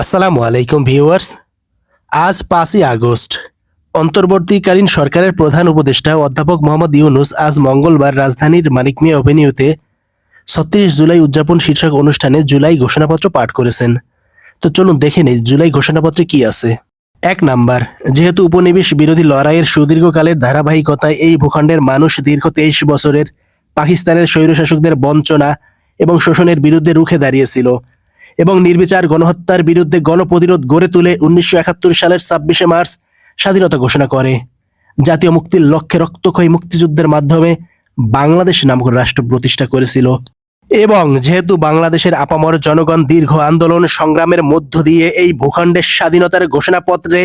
আসসালামু আলাইকুম ভিউয়ার্স। আজ পাঁচই আগস্ট। অন্তর্বর্তীকালীন সরকারের প্রধান উপদেষ্টা অধ্যাপক মোহাম্মদ ইউনুস আজ মঙ্গলবার রাজধানীর মানিক মিয়া অভিনিউতে ছত্রিশ জুলাই উদযাপন শীর্ষক অনুষ্ঠানে জুলাই ঘোষণাপত্র পাঠ করেছেন। তো চলুন দেখে নিই জুলাই ঘোষণাপত্রে কি আছে। এক নাম্বার, যেহেতু উপনিবেশ বিরোধী লড়াইয়ের সুদীর্ঘকালের ধারাবাহিকতায় এই ভূখণ্ডের মানুষ দীর্ঘ তেইশ বছরের পাকিস্তানের স্বৈরশাসকদের বঞ্চনা এবং শোষণের বিরুদ্ধে রুখে দাঁড়িয়েছিল এবং নির্বিচার গণহত্যার বিরুদ্ধে গণপ্রতিরোধ গড়ে তুলে উনিশশো একাত্তর সালের ছাব্বিশে মার্চ স্বাধীনতা ঘোষণা করে। জাতীয় মুক্তির লক্ষ্যে রক্তক্ষয়ী মুক্তিযুদ্ধের মাধ্যমে বাংলাদেশ নামক রাষ্ট্র প্রতিষ্ঠা করেছিল। এবং যেহেতু বাংলাদেশের আপামর জনগণ দীর্ঘ আন্দোলন সংগ্রামের মধ্য দিয়ে এই ভূখণ্ডের স্বাধীনতার ঘোষণাপত্রে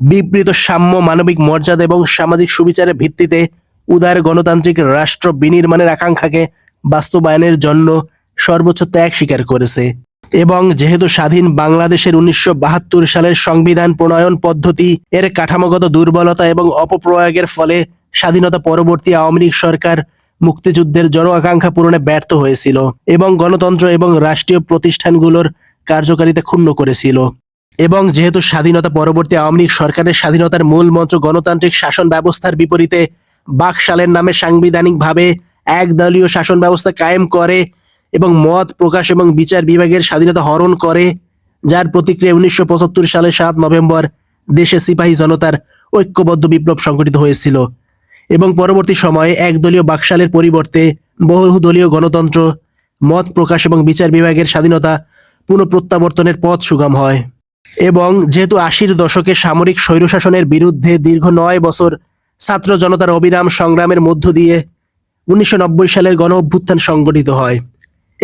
বিবৃত সাম্য, মানবিক মর্যাদা এবং সামাজিক সুবিচারের ভিত্তিতে উদার গণতান্ত্রিক রাষ্ট্র বিনির্মাণের আকাঙ্ক্ষাকে বাস্তবায়নের জন্য সর্বোচ্চ ত্যাগ স্বীকার করেছে। এবং যেহেতু স্বাধীন বাংলাদেশের উনিশশো বাহাত্তর সালের সংবিধান প্রণয়ন পদ্ধতি এর কাঠামোগত দুর্বলতা এবং অপপ্রয়োগের ফলে স্বাধীনতা পরবর্তী আওয়ামী লীগ সরকার মুক্তিযুদ্ধের জন আকাঙ্ক্ষা পূরণে ব্যর্থ হয়েছিল এবং গণতন্ত্র এবং রাষ্ট্রীয় প্রতিষ্ঠানগুলোর কার্যকারিতা ক্ষুণ্ণ করেছিল। এবং যেহেতু স্বাধীনতা পরবর্তী আওয়ামী লীগ সরকারের স্বাধীনতার মূল মন্ত্র গণতান্ত্রিক শাসন ব্যবস্থার বিপরীতে বাকশালের নামে সাংবিধানিকভাবে একদলীয় শাসন ব্যবস্থা কায়েম করে এবং মত প্রকাশ এবং বিচার বিভাগের স্বাধীনতা হরণ করে, যার প্রতিক্রিয়া উনিশশো সালের সাত নভেম্বর দেশে সিপাহী জনতার ঐক্যবদ্ধ বিপ্লব সংগঠিত হয়েছিল। এবং পরবর্তী সময়ে একদলীয় বাকশালের পরিবর্তে বহুদলীয় গণতন্ত্র, মত প্রকাশ এবং বিচার বিভাগের স্বাধীনতা পুনঃপ্রত্যাবর্তনের পথ সুগম হয়। এবং যেহেতু আশির দশকে সামরিক স্বৈরশাসনের বিরুদ্ধে দীর্ঘ নয় বছর ছাত্র জনতার অবিরাম সংগ্রামের মধ্য দিয়ে উনিশশো নব্বই সালের গণ অভ্যুত্থান সংগঠিত হয়।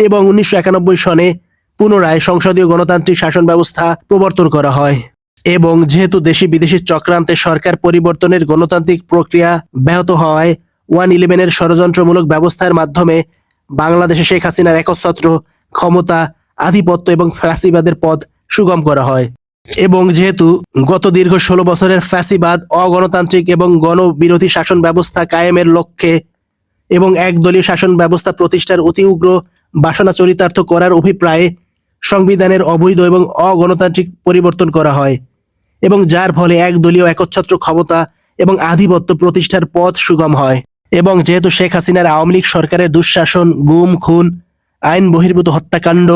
এবং উনিশশো একানব্বই সনে পুনরায় সংসদীয় গণতান্ত্রিক শাসন ব্যবস্থা প্রবর্তন করা হয়। এবং যেহেতু দেশি বিদেশি চক্রান্তে সরকার পরিবর্তনের গণতান্ত্রিক প্রক্রিয়া ব্যাহত হওয়ায় ওয়ান ইলেভেনের ষড়যন্ত্রমূলক ব্যবস্থার মাধ্যমে বাংলাদেশে শেখ হাসিনার একচ্ছত্র ক্ষমতা, আধিপত্য এবং ফ্যাসিবাদের পথ সুগম করা হয়। এবং যেহেতু গত দীর্ঘ ষোলো বছরের ফ্যাসিবাদ, অগণতান্ত্রিক এবং গণবিরোধী শাসন ব্যবস্থা কায়েমের লক্ষ্যে এবং একদলীয় শাসন ব্যবস্থা প্রতিষ্ঠার অতি উগ্র বাসনা চরিতার্থ করার অভিপ্রায়ে সংবিধানের অবৈধ এবং অগণতান্ত্রিক পরিবর্তন করা হয় এবং যার ফলে একদলীয় একচ্ছত্র ক্ষমতা এবং আধিপত্য প্রতিষ্ঠার পথ সুগম হয়। এবং যেহেতু শেখ হাসিনার আওয়ামী লীগ সরকারের দুঃশাসন, গুম, খুন, আইন বহির্ভূত হত্যাকাণ্ড,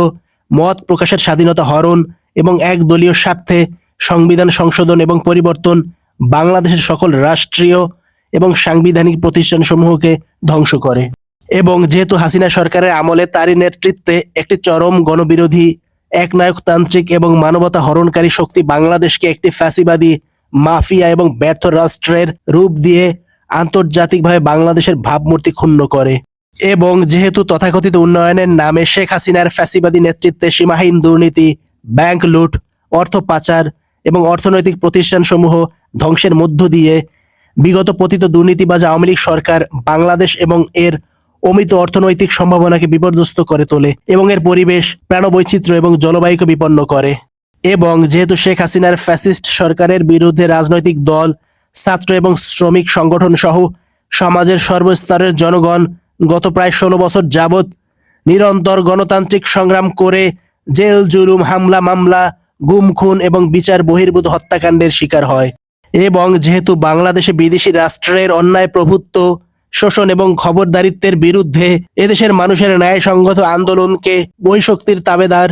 মত প্রকাশের স্বাধীনতা হরণ এবং একদলীয় স্বার্থে সংবিধান সংশোধন এবং পরিবর্তন বাংলাদেশের সকল রাষ্ট্রীয় এবং সাংবিধানিক প্রতিষ্ঠানসমূহকে ধ্বংস করে। এবং যেহেতু হাসিনা সরকারের আমলে তারই নেতৃত্বে একটি চরম গণবিরোধী, একনায়কতান্ত্রিক এবং মানবতা হরণকারী শক্তি বাংলাদেশকে একটি ফ্যাসিবাদী, মাফিয়া এবং ব্যর্থ রাষ্ট্রের রূপ দিয়ে আন্তর্জাতিকভাবে বাংলাদেশের ভাবমূর্তি ক্ষুণ্ণ করে। এবং যেহেতু তথাকথিত উন্নয়নের নামে শেখ হাসিনার ফ্যাসিবাদী নেতৃত্বে সীমাহীন দুর্নীতি, ব্যাংক লুট, অর্থ পাচার এবং অর্থনৈতিক প্রতিষ্ঠানসমূহ ধ্বংসের মধ্য দিয়ে বিগত পতিত দুর্নীতিবাজ আওয়ামী লীগ সরকার বাংলাদেশ এবং এর অমিত অর্থনৈতিক সম্ভাবনাকে বিপর্যস্ত করে তোলে এবং এর পরিবেশ, প্রাণবৈচিত্র্য এবং জলবায়ুকে বিপন্ন করে। এবং যেহেতু শেখ হাসিনার ফ্যাসিস্ট সরকারের বিরুদ্ধে রাজনৈতিক দল, ছাত্র এবং শ্রমিক সংগঠন সহ সমাজের সর্বস্তরের জনগণ গত প্রায় ষোলো বছর যাবৎ নিরন্তর গণতান্ত্রিক সংগ্রাম করে জেল, জুলুম, হামলা, মামলা, গুম, খুন এবং বিচার বহির্ভূত হত্যাকাণ্ডের শিকার হয়। এবং যেহেতু বাংলাদেশে বিদেশি রাষ্ট্রের অন্যায় প্রভুত্ব শোষণ এবং খবরদারিত্বের বিরুদ্ধে এদেশের মানুষের ন্যায়সঙ্গত আন্দোলনকে বহিঃশক্তির তাবেদার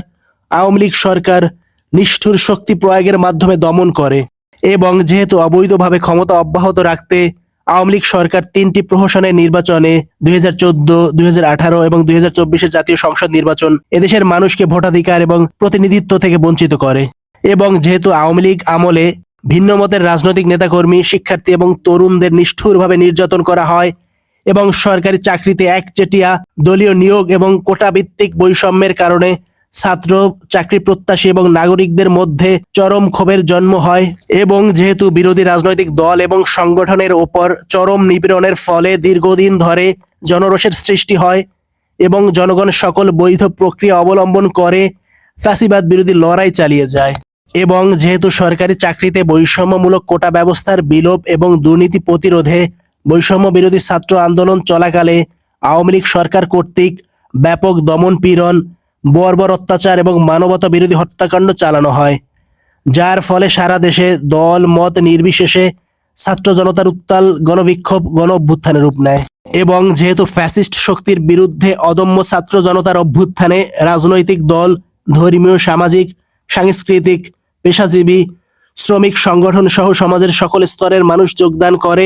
আওয়ামী লীগ সরকার নিষ্ঠুর শক্তি প্রয়োগের মাধ্যমে দমন করে এবং যেহেতু অবৈধভাবে ক্ষমতা অব্যাহত রাখতে আওয়ামী লীগ সরকার তিনটি প্রহসনের নির্বাচনে দুই হাজার চোদ্দ, দুই এবং দুই হাজার জাতীয় সংসদ নির্বাচন এদেশের মানুষকে ভোটাধিকার এবং প্রতিনিধিত্ব থেকে বঞ্চিত করে এবং যেহেতু আওয়ামী লীগ আমলে ভিন্ন মতের রাজনৈতিক নেতাকর্মী, শিক্ষার্থী এবং তরুণদের নিষ্ঠুরভাবে নির্যাতন করা হয় এবং সরকারি চাকরিতে একচেটিয়া দলীয় নিয়োগ এবং কোটা ভিত্তিক বৈষম্যের কারণে ছাত্র, চাকরি প্রত্যাশী এবং নাগরিকদের মধ্যে চরম ক্ষোভের জন্ম হয় এবং যেহেতু বিরোধী রাজনৈতিক দল এবং সংগঠনের ওপর চরম নিপীড়নের ফলে দীর্ঘদিন ধরে জনরোষের সৃষ্টি হয় এবং জনগণ সকল বৈধ প্রক্রিয়া অবলম্বন করে ফ্যাসিবাদ বিরোধী লড়াই চালিয়ে যায় এবং যেহেতু সরকারি চাকরিতে বৈষম্যমূলক কোটা ব্যবস্থার বিলোপ এবং দুর্নীতি প্রতিরোধে বৈষম্য বিরোধী ছাত্র আন্দোলন চলাকালে আওয়ামী লীগ সরকার কর্তৃক ব্যাপক দমন পীড়ন, বর্বর অত্যাচার এবং মানবতা বিরোধী হত্যাকাণ্ড চালানো হয়, যার ফলে সারা দেশে দল, মত নির্বিশেষে ছাত্র জনতার উত্তাল গণবিক্ষোভ গণ অভ্যুত্থানে রূপ নেয় এবং যেহেতু ফ্যাসিস্ট শক্তির বিরুদ্ধে অদম্য ছাত্র জনতার অভ্যুত্থানে রাজনৈতিক দল, ধর্মীয়, সামাজিক, সাংস্কৃতিক, পেশাজীবী, শ্রমিক সংগঠন সহ সমাজের সকল স্তরের মানুষ যোগদান করে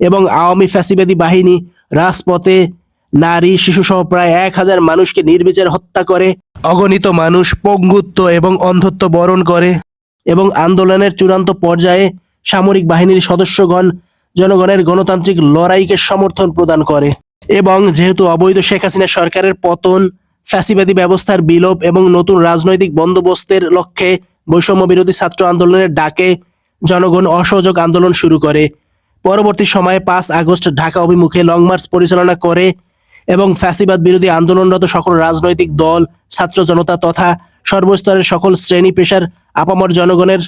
এবং আওয়ামী ফ্যাসিবাদী বাহিনী রাজপথে নারী শিশুসহ প্রায় এক হাজার মানুষকে নির্বিচার হত্যা করে। অগণিত মানুষ পঙ্গুত্ব এবং অন্ধত্ব বরণ করে এবং আন্দোলনের চূড়ান্ত পর্যায়ে সামরিক বাহিনীর সদস্যগণ জনগণের গণতান্ত্রিক লড়াইকে সমর্থন প্রদান করে এবং যেহেতু অবৈধ শেখ হাসিনা সরকারের পতন, ফ্যাসিবাদী ব্যবস্থার বিলোপ এবং নতুন রাজনৈতিক বন্দোবস্তের লক্ষ্যে বৈষম্য বিরোধী ছাত্র আন্দোলনের ডাকে জনগণ অসহযোগ আন্দোলন শুরু করে। পরবর্তী সময়ে পাঁচ আগস্ট ঢাকা অভিমুখে লং মার্চ পরিচালনা করে এবং ফ্যাসিবাদ বিরোধী আন্দোলনরত সকল রাজনৈতিক দল, ছাত্র জনতা তথা সর্বস্তরের সকল শ্রেণি পেশার আপামর জনগণের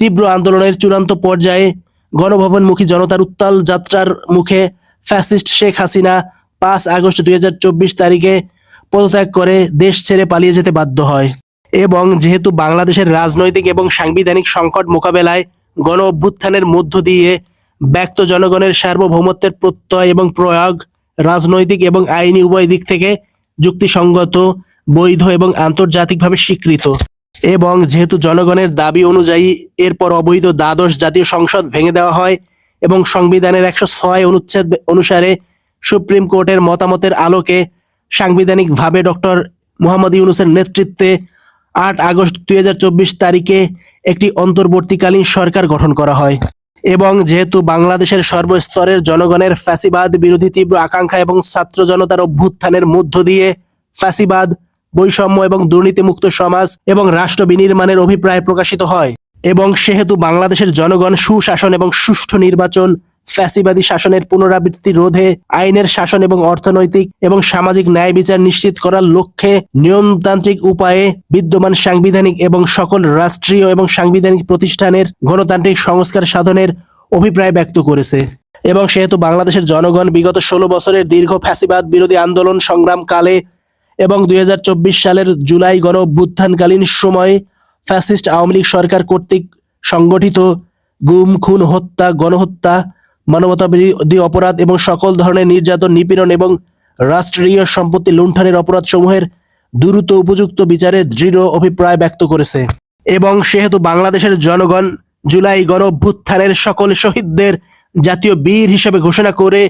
তীব্র আন্দোলনের চূড়ান্ত পর্যায়ে গণভবনমুখী জনতার উত্তাল যাত্রার মুখে ফ্যাসিস্ট শেখ হাসিনা পাঁচ আগস্ট দুই হাজার চব্বিশ তারিখে পদত্যাগ করে দেশ ছেড়ে পালিয়ে যেতে বাধ্য হয়। এবং যেহেতু বাংলাদেশের রাজনৈতিক এবং সাংবিধানিক সংকট মোকাবেলায় গণ অভ্যুত্থানের মধ্য দিয়ে ব্যক্ত জনগণের সার্বভৌমত্বের প্রত্যয় এবং প্রয়োগ, রাজনৈতিক এবং আইনি উভয় দিক থেকে যুক্তিসঙ্গত, বৈধ এবং আন্তর্জাতিকভাবে স্বীকৃত। এবং যেহেতু জনগণের দাবি অনুযায়ী এরপর অবৈধ দ্বাদশ জাতীয় সংসদ ভেঙে দেওয়া হয় এবং সংবিধানের একশো ছয় অনুচ্ছেদ অনুসারে সুপ্রিম কোর্টের মতামতের আলোকে সাংবিধানিকভাবে ডক্টর মোহাম্মদ ইউনুসের নেতৃত্বে আট আগস্ট দুই হাজার চব্বিশ তারিখে একটি অন্তর্বর্তীকালীন সরকার গঠন করা হয়। এবং যেহেতু বাংলাদেশের সর্বস্তরের জনগণের ফ্যাসিবাদ বিরোধী তীব্র আকাঙ্ক্ষা এবং ছাত্র জনতার অভ্যুত্থানের মধ্য দিয়ে ফ্যাসিবাদ, বৈষম্য এবং দুর্নীতিমুক্ত সমাজ এবং রাষ্ট্র বিনির্মাণের অভিপ্রায় প্রকাশিত হয় এবং সেহেতু বাংলাদেশের জনগণ সুশাসন এবং সুষ্ঠু নির্বাচন ফ্যাসিবাদী শাসনের পুনরাবৃত্তি রোধে আইনের শাসন এবং অর্থনৈতিক এবং সামাজিক ন্যায় বিচার নিশ্চিত করার লক্ষ্যে নিয়মতান্ত্রিক উপায়ে বিদ্যমান সাংবিধানিক এবং সকল রাষ্ট্রীয় এবং সাংবিধানিক প্রতিষ্ঠানের গণতান্ত্রিক সংস্কার সাধনের অভিপ্রায় ব্যক্ত করেছে। এবং সেহেতু বাংলাদেশের জনগণ বিগত ষোলো বছরের দীর্ঘ ফ্যাসিবাদ বিরোধী আন্দোলন সংগ্রাম কালে এবং দুই হাজার চব্বিশ সালের জুলাই গণ অভ্যুত্থানকালীন সময়ে ফ্যাসিস্ট আওয়ামী লীগ সরকার কর্তৃক সংগঠিত গুম, খুন, হত্যা, গণহত্যা মানবতা বিরোধী অপরাধ এবং সকল ধরনের নির্যাতন, নিপীড়ন এবং রাষ্ট্রীয় সম্পত্তি লুণ্ঠনের অপরাধসমূহের দ্রুত উপযুক্ত বিচারে দৃঢ় অভিপ্রায় ব্যক্ত করেছে। এবং সেহেতু বাংলাদেশের জনগণ জুলাই গণ অভ্যুত্থানের সকল শহীদদের জাতীয় বীর হিসেবে ঘোষণা করে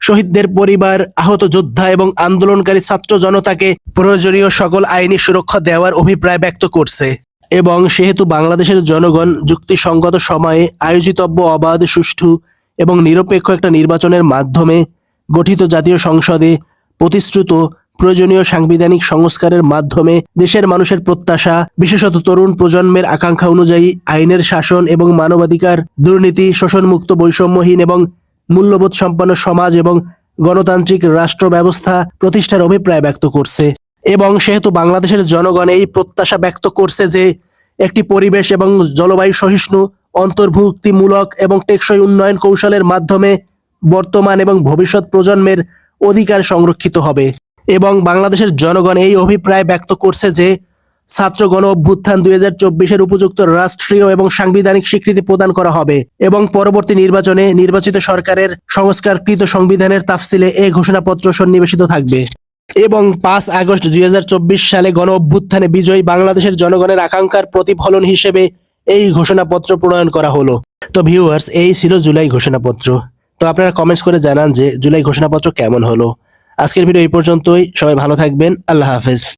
শহীদদের পরিবার, আহত যোদ্ধা এবং আন্দোলনকারী ছাত্র জনতাকে প্রয়োজনীয় সকল আইনি সুরক্ষা দেওয়ার অভিপ্রায় ব্যক্ত করছে। এবং সেহেতু বাংলাদেশের জনগণ যুক্তিসঙ্গত সময়ে আয়োজিতব্য অবাধ, সুষ্ঠু এবং নিরপেক্ষ একটা নির্বাচনের মাধ্যমে গঠিত জাতীয় সংসদে প্রতিশ্রুত প্রয়োজনীয় সাংবিধানিক সংস্কারের মাধ্যমে দেশের মানুষের প্রত্যাশা, বিশেষত তরুণ প্রজন্মের আকাঙ্ক্ষা অনুযায়ী আইনের শাসন এবং মানবাধিকার, দুর্নীতি, শোষণমুক্ত বৈষম্যহীন এবং মূল্যবোধ সম্পন্ন সমাজ এবং গণতান্ত্রিক রাষ্ট্র ব্যবস্থা প্রতিষ্ঠার অভিপ্রায় ব্যক্ত করছে। এবং সেহেতু বাংলাদেশের জনগণ এই প্রত্যাশা ব্যক্ত করছে যে একটি পরিবেশ এবং জলবায়ু সহিষ্ণু অন্তর্ভুক্তিমূলক এবং টেকসই উন্নয়ন কৌশলের মাধ্যমে বর্তমান এবং ভবিষ্যৎ প্রজন্মের অধিকার সংরক্ষিত হবে। এবং বাংলাদেশের জনগণ এই অভিপ্রায় ব্যক্ত করছে যে, ছাত্র গণ অভ্যুত্থান দুই হাজার চব্বিশের উপযুক্ত রাষ্ট্রীয় এবং সাংবিধানিক স্বীকৃতি প্রদান করা হবে এবং পরবর্তী নির্বাচনে নির্বাচিত সরকারের সংস্কারকৃত সংবিধানের তাফসিলে এই ঘোষণাপত্র সন্নিবেশিত থাকবে। এবং পাঁচ আগস্ট দুই হাজার চব্বিশ সালে গণ অভ্যুত্থানে বিজয়ী বাংলাদেশের জনগণের আকাঙ্ক্ষার প্রতিফলন হিসেবে এই ঘোষণাপত্র প্রণয়ন করা হলো। তো ভিউয়ার্স এই ছিল জুলাই ঘোষণাপত্র। তো আপনারা কমেন্টস করে জানান যে জুলাই ঘোষণাপত্র কেমন হলো। আজকের ভিডিও এই পর্যন্তই। সবাই ভালো থাকবেন। আল্লাহ হাফেজ।